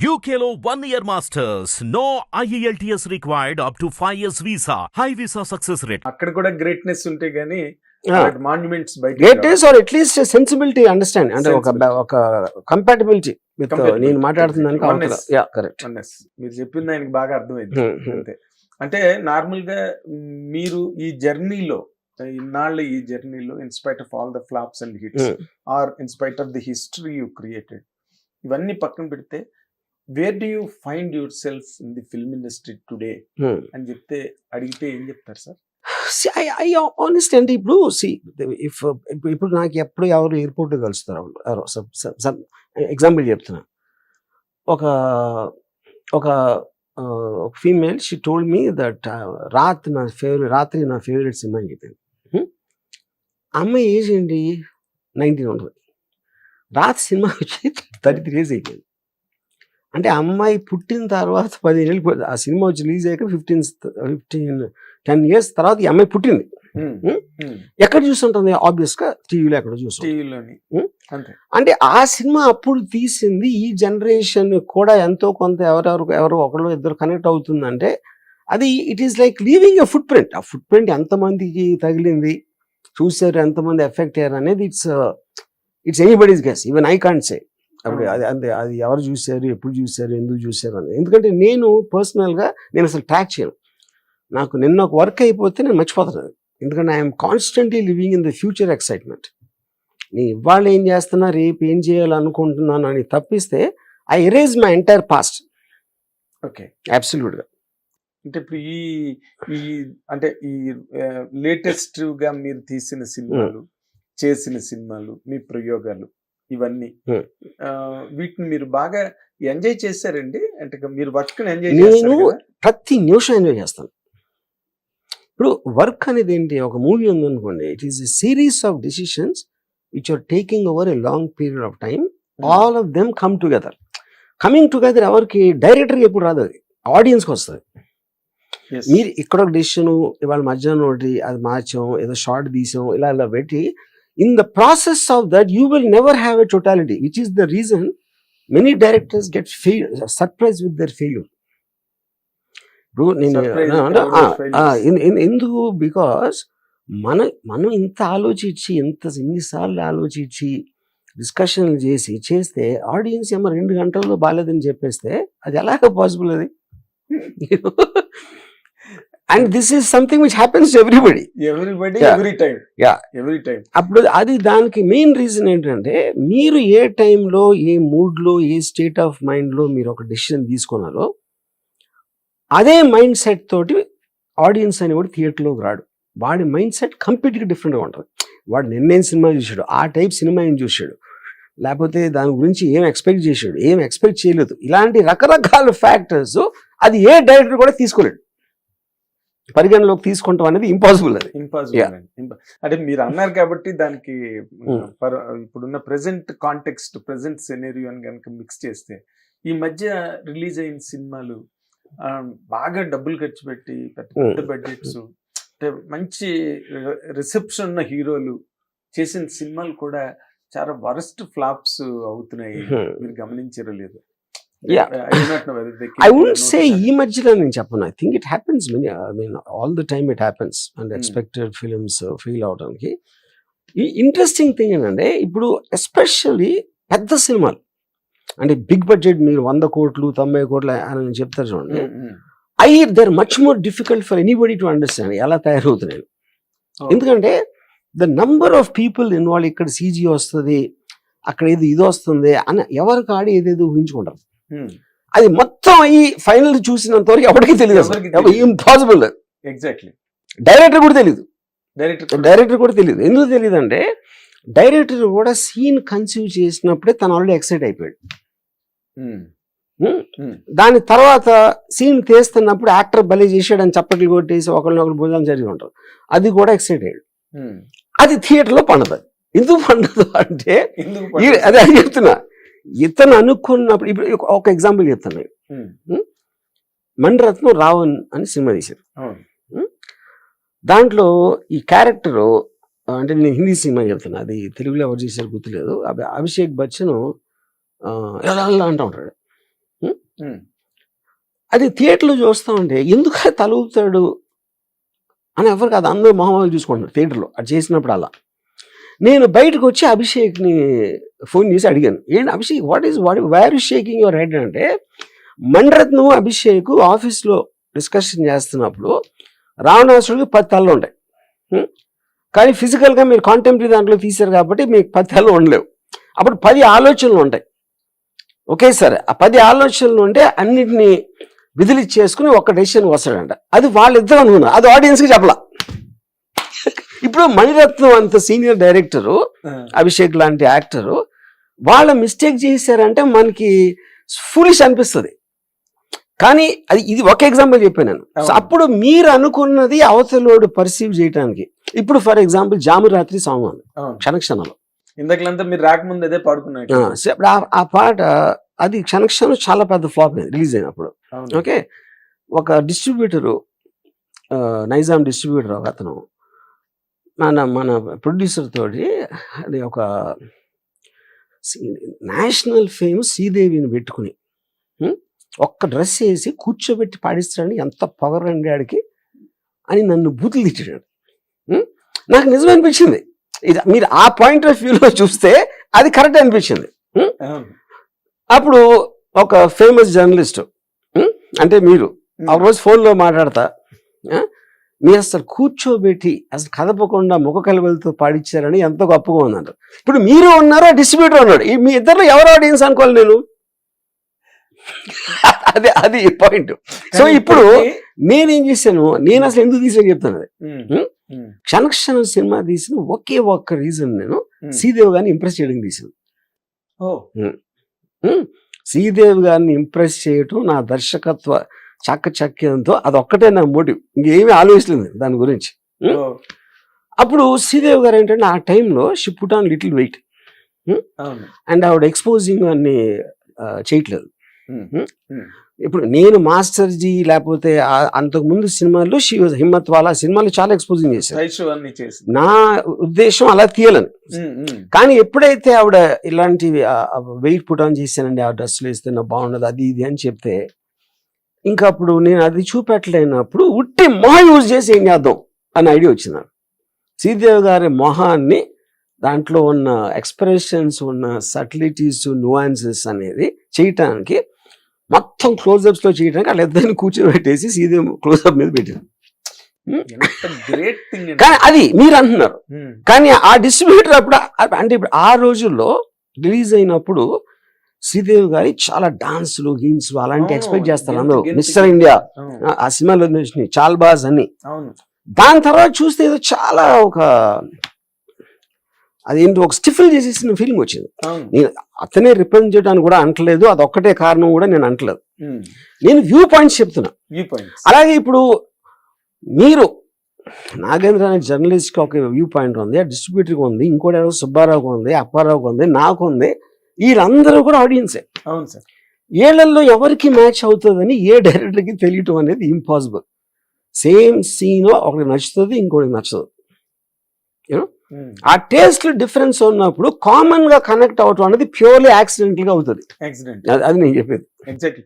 One year masters. No E IELTS required up to 5 years visa. High visa success rate. అక్కడ కూడా greatness ఉంటే గానీ monuments greatest are at least sensibility understand అంటే ఒక Sensibility. ఒక compatibility with Compatibility. నేను మాట్లాడుతున్న దానికి Oneness. అవతల యా కరెక్ట్ మీరు చెప్పింది ఆయనకి బాగా అర్థమైంది Hmm, hmm. అంతే అంటే నార్మల్గా మీరు ఈ జర్నీలో ఇన్నాళ్ళు ఈ జర్నీలో in spite of all the flops and hits. Are in spite of the history you created ఇవన్నీ పక్కన పెడితే where do you find yourself in the film industry today అని చెప్తే అడిగితే ఏం చెప్తారు సార్? ఆనెస్ట్ అంటే ఇప్పుడు సి ఇఫ్ ఇప్పుడు నాకు ఎప్పుడు ఎవరు ఎయిర్పోర్ట్ కలుస్తారు ఎవరు ఎగ్జాంపుల్ చెప్తున్నా. ఒక ఒక female she told me that Raat నా ఫేవరెట్ రాత్రి నా ఫేవరెట్ సినిమా అని చెప్పింది Hmm? అమ్మాయి ఏజ్ ఏంటి? నైన్టీన్ ఉంటుంది రాత్ సినిమా వచ్చి థర్టీ త్రీ ఇయర్స్ అయిపోయింది. అంటే అమ్మాయి పుట్టిన తర్వాత పదిహేను. ఆ సినిమా వచ్చి రిలీజ్ అయ్యాక ఫిఫ్టీన్ ఫిఫ్టీన్ టెన్ ఇయర్స్ తర్వాత ఈ అమ్మాయి పుట్టింది. ఎక్కడ చూస్తుంటుంది? ఆబ్వియస్గా టీవీలో ఎక్కడ చూస్తుంది అంటే ఆ సినిమా అప్పుడు తీసింది ఈ జనరేషన్ కూడా ఎంతో కొంత ఎవరెవరు ఎవరు ఒకళ్ళు ఇద్దరు కనెక్ట్ అవుతుందంటే అది it is like leaving a footprint ఆ ఫుట్ ప్రింట్ ఎంతమందికి తగిలింది? చూసారు ఎంతమంది ఎఫెక్ట్ అయ్యారు అనేది it's it's anybody's guess. Even I can't say. అప్పుడు అది అది అది ఎవరు చూశారు ఎప్పుడు చూశారు ఎందుకు చూశారు అని. ఎందుకంటే నేను పర్సనల్గా నేను అసలు ట్రాక్ చేయను. నాకు నిన్న ఒక వర్క్ అయిపోతే నేను మర్చిపోతాను అది. ఎందుకంటే I'm constantly living in the future excitement. నేను ఇవాళ ఏం చేస్తున్నా రేపు ఏం చేయాలనుకుంటున్నాను అని తప్పిస్తే I erase my entire past. Okay. అబ్సల్యూట్గా. అంటే ఇప్పుడు ఈ ఈ అంటే ఈ లేటెస్ట్గా మీరు తీసిన సినిమాలు చేసిన సినిమాలు మీ ప్రయోగాలు ఇవన్నీ. వీటిని మీరు బాగా ఎంజాయ్ చేశారండి? అంటే మీరు వర్క్ ఎంజాయ్ నేను-? ప్రతి నిమిషం ఎంజాయ్ చేస్తాను. ఇప్పుడు వర్క్ అనేది ఏంటి? ఒక మూవీ ఉందనుకోండి. It is a series of decisions which are taking over a long period of time all of them come together coming together ఎవరికి? డైరెక్టర్కి ఎప్పుడు రాదు అది. ఆడియన్స్కి వస్తుంది. మీరు ఇక్కడ ఒక డెసిషన్ ఇవాళ మధ్యాహ్నం ఒకటి అది మార్చాం ఏదో షార్ట్ తీసాం ఇలా ఇలా పెట్టి in the process of that you will never have a totality which is the reason many directors get fail surprise with their failure ఇప్పుడు నేను Surprise ఆ, అంటే, with their failures. ఆ, ఎన్- ఎన్- ఎందుకు బికాస్ మన మనం ఇంత ఆలోచించి ఇంత ఇన్నిసార్లు ఆలోచించి డిస్కషన్లు చేసి చేస్తే ఆడియన్స్ ఏమో రెండు గంటల్లో బాగాలేదని చెప్పేస్తే అది ఎలాగ పాసిబుల్ అది and this is something which happens everybody everybody. Every time Yeah. Every time అప్పుడు అది దానికి మెయిన్ రీజన్ ఏంటంటే మీరు ఏ టైంలో ఏ మూడ్లో ఏ స్టేట్ ఆఫ్ మైండ్లో మీరు ఒక డెసిషన్ తీసుకున్నారో అదే మైండ్ సెట్ తోటి ఆడియన్స్ అనేవాడు థియేటర్లోకి రాడు. వాడి మైండ్ సెట్ కంప్లీట్గా డిఫరెంట్గా ఉంటుంది. వాడు నిన్నేం సినిమా చూశాడు ఆ టైప్ సినిమా ఏం చూశాడు లేకపోతే దాని గురించి ఏం ఎక్స్పెక్ట్ చేశాడు ఏం ఎక్స్పెక్ట్ చేయలేదు. ఇలాంటి రకరకాల ఫ్యాక్టర్స్ అది ఏ డైరెక్టర్ కూడా తీసుకోలేడు. పరిగణలోకి తీసుకుంటాం అనేది ఇంపాసిబుల్ అది ఇంపాసిబుల్ అంటే మీరు అన్నారు కాబట్టి దానికి Hmm. ఇప్పుడున్న ప్రెసెంట్ కాంటెక్స్ట్ ప్రెసెంట్ సెనేరియో అని కనుక మిక్స్ చేస్తే ఈ మధ్య రిలీజ్ అయిన సినిమాలు బాగా డబ్బులు ఖర్చు పెట్టి పెద్ద Hmm. పెద్ద బడ్జెట్స్ అంటే మంచి రిసెప్షన్ ఉన్న హీరోలు చేసిన సినిమాలు కూడా చాలా వరస్ట్ ఫ్లాప్స్ అవుతున్నాయి Hmm. మీరు గమనించారో they I would your say. ఈ మధ్యలో నేను చెప్పను I think it happens many I mean all the time it happens and. Expected films feel అవడానికి ఈ ఇంట్రెస్టింగ్ థింగ్ ఏంటంటే ఇప్పుడు ఎస్పెషల్లీ పెద్ద సినిమాలు అంటే బిగ్ బడ్జెట్ మీరు వంద కోట్లు తొంభై కోట్లు అని చెప్తారు చూడండి. I there much more difficult for anybody to understand ఎలా తయారవుతున్నాయి Oh. ఎందుకంటే the number of people involve ఇక్కడ సీజీ వస్తుంది అక్కడ ఏదో ఇది వస్తుంది అని ఎవరికి ఆడి ఏదేదో ఊహించుకుంటారు. అది మొత్తం అయ్యి ఫైనల్ చూసినంత వరకు ఎవరికి తెలియదు. ఇంపాసిబుల్ ఎగ్జాక్ట్లీ డైరెక్టర్ కూడా తెలియదు. డైరెక్టర్ డైరెక్టర్ కూడా తెలియదు. ఎందుకు తెలియదు అంటే డైరెక్టర్ కూడా సీన్ కన్సీవ్ చేసినప్పుడే తను ఆల్రెడీ ఎక్సైట్ అయిపోయాడు. Hmm? దాని తర్వాత సీన్ తీస్తున్నప్పుడు యాక్టర్ బలి చేసాడు అని చప్పట్లు కొట్టేసి ఒకరినొకరు భుజాలు జరిగి ఉంటారు. అది కూడా ఎక్సైట్ అయ్యాడు. అది థియేటర్లో పండదు. ఎందుకు పండదు అంటే ఈ- అదే అని చెప్తున్నా. ఇతను అనుకున్నప్పుడు ఇప్పుడు ఒక- ఎగ్జాంపుల్ చెప్తాను. మణిరత్నం రావణ్ అని సినిమా తీశారు దాంట్లో ఈ క్యారెక్టర్ అంటే నేను హిందీ సినిమా చెప్తున్నా అది తెలుగులో ఎవరు చేశారు గుర్తులేదు. అభి- అభిషేక్ బచ్చన్ ఇలా అంటూ ఉంటాడు. అది థియేటర్లో చూస్తూ ఉంటే ఎందుకు ఆ తల ఊపుతాడు అని ఎవరు కాదు అందరూ మొహమ్మలు చూసుకుంటున్నారు థియేటర్లో అది చేసినప్పుడు అలా. నేను బయటకు వచ్చి అభిషేక్ని ఫోన్ చేసి అడిగాను. ఏంటి Abhishek what is what why're shaking your head అంటే మండరత్నం అభిషేక్ ఆఫీస్లో డిస్కషన్ చేస్తున్నప్పుడు రావణాసుడికి పది తలలు ఉంటాయి. కానీ ఫిజికల్గా మీరు కాంటెంపరీ దాంట్లో తీశారు కాబట్టి మీకు పది తలలు ఉండలేవు. అప్పుడు పది ఆలోచనలు ఉంటాయి. ఒకేసారి ఆ పది ఆలోచనలు ఉంటే అన్నిటినీ విధులు చేసుకుని ఒక డెసిషన్ వస్తాడంట. అది వాళ్ళిద్దరూ అనుకున్నారు. అది ఆడియన్స్కి చెప్పలా. ఇప్పుడు మణిరత్నం అంత సీనియర్ డైరెక్టరు అభిషేక్ లాంటి యాక్టరు వాళ్ళ మిస్టేక్ చేశారంటే మనకి ఫులిష్ అనిపిస్తుంది. కానీ అది ఇది ఒక ఎగ్జాంపుల్ చెప్పాను నేను. అప్పుడు మీరు అనుకున్నది అవతలోడు పర్సీవ్ చేయడానికి ఇప్పుడు ఫర్ ఎగ్జాంపుల్ జామురాత్రి సాంగ్ ఉంది అవును. క్షణక్షణంలో. ఇందాకలంతా మీరు రాకముందు అదే పాడుకున్నారు ఆ, పాట అది క్షణక్షణం చాలా పెద్ద ఫ్లాప్ అయింది రిలీజ్ అయినప్పుడు. ఓకే? ఒక డిస్ట్రిబ్యూటరు నైజాం డిస్ట్రిబ్యూటర్ ఒక అతను. మన మన ప్రొడ్యూసర్ తోటి అది ఒక నేషనల్ ఫేమ్ శ్రీదేవిని పెట్టుకుని? ఒక్క డ్రెస్ వేసి కూర్చోబెట్టి పాడిస్తాడని ఎంత పవర్ అండి ఆడికి అని నన్ను బూతులు తిట్టాడు? నాకు నిజం అనిపించింది ఇది మీరు ఆ పాయింట్ ఆఫ్ వ్యూలో చూస్తే అది కరెక్ట్ అనిపించింది. అప్పుడు ఒక ఫేమస్ జర్నలిస్ట్ అంటే మీరు ఆ రోజు ఫోన్లో మాట్లాడతా మీరు అసలు కూర్చోబెట్టి అసలు కదపకుండా ముఖ కలవలతో పాడిచ్చారని ఎంతో గొప్పగా ఉందంట. ఇప్పుడు మీరు ఉన్నారు ఆ డిస్ట్రిబ్యూటర్ ఉన్నాడు. మీ ఇద్దరు ఎవరు ఆడియన్స్ అనుకోవాలి నేను? అదే అది పాయింట్. సో ఇప్పుడు నేనేం చేశాను? నేను అసలు ఎందుకు తీసాను చెప్తాను అది క్షణక్షణం సినిమా తీసిన ఒకే ఒక్క రీజన్ నేను. శ్రీదేవి గారిని ఇంప్రెస్ చేయడానికి తీసాను శ్రీదేవి గారిని ఇంప్రెస్ చేయటం నా దర్శకత్వ చాకచక్యంతో అదొక్కటే నా మోటివ్. ఇంకేమీ ఆలోచించలేదు దాని గురించి. అప్పుడు శ్రీదేవి గారు ఏంటంటే ఆ టైంలో she put on little weight. And ఆవిడ ఎక్స్పోజింగ్ అన్ని చేయట్లేదు. ఇప్పుడు నేను మాస్టర్ జీ లేకపోతే అంతకుముందు సినిమాల్లో షీ వాజ్ హిమ్మత్ వాళ్ళ సినిమాలు చాలా ఎక్స్పోజింగ్ చేశారు. నా ఉద్దేశం అలా తీయాలని. కానీ ఎప్పుడైతే ఆవిడ ఇలాంటివి వెయిట్ పుట్ ఆన్ చేశానండి ఆ డ్రెస్సులు వేస్తే బాగుండదు అది ఇది అని చెప్తే ఇంకా అప్పుడు నేను అది చూపెట్టలేనప్పుడు ఉట్టి మొహ యూజ్ చేసి ఏం చేద్దాం అనే ఐడియా వచ్చింది. శ్రీదేవి గారి మొహాన్ని దాంట్లో ఉన్న ఎక్స్ప్రెషన్స్ ఉన్న సటిలిటీస్ నువాన్సెస్ అనేది చేయటానికి మొత్తం క్లోజప్స్లో చేయడానికి వాళ్ళిద్దరిని కూర్చోబెట్టేసి శ్రీదేవి క్లోజప్ మీద పెట్టారు కానీ అది మీరు అంటున్నారు. కానీ ఆ డిస్ట్రిబ్యూటర్ అప్పుడు అంటే ఇప్పుడు ఆ రోజుల్లో రిలీజ్ అయినప్పుడు శ్రీదేవి గారి చాలా డాన్సులు గీన్స్లు అలాంటి ఎక్స్పెక్ట్ చేస్తారు అందరూ. Mister India. ఆ- సినిమాలో వచ్చినాయి చాల్బాజ్ అని. దాని తర్వాత చూస్తే ఏదో చాలా ఒక అదేంటి ఒక స్టిఫిల్ చేసేసిన ఫీలింగ్ వచ్చింది. అవును. అతనే రిప్రజెంట్ చేయడానికి కూడా అంటలేదు అది ఒక్కటే కారణం కూడా నేను అంటలేదు నేను వ్యూ పాయింట్స్ చెప్తున్నా. Viewpoints. అలాగే ఇప్పుడు మీరు నాగేంద్ర అనే జర్నలిస్ట్కి ఒక వ్యూ పాయింట్ ఉంది ఆ డిస్ట్రిబ్యూటర్కి ఉంది ఇంకోటి ఎవరో సుబ్బారావుకి ఉంది అప్పారావుకి ఉంది నాకు ఉంది. వీళ్ళందరూ కూడా ఆడియన్సే అవును సార్. ఏళ్ళలో ఎవరికి మ్యాచ్ అవుతుందని ఏ డైరెక్టర్కి తెలియటం అనేది ఇంపాసిబుల్ సేమ్ సీన్ ఒకటి నచ్చుతుంది ఇంకోటి నచ్చదు. ఉమ్, ఆ టేస్ట్ డిఫరెన్స్ ఉన్నప్పుడు కామన్గా కనెక్ట్ అవటం అనేది ప్యూర్లీ యాక్సిడెంటల్గా అవుతుంది. అది నేను చెప్పేది. ఎగ్జాక్ట్లీ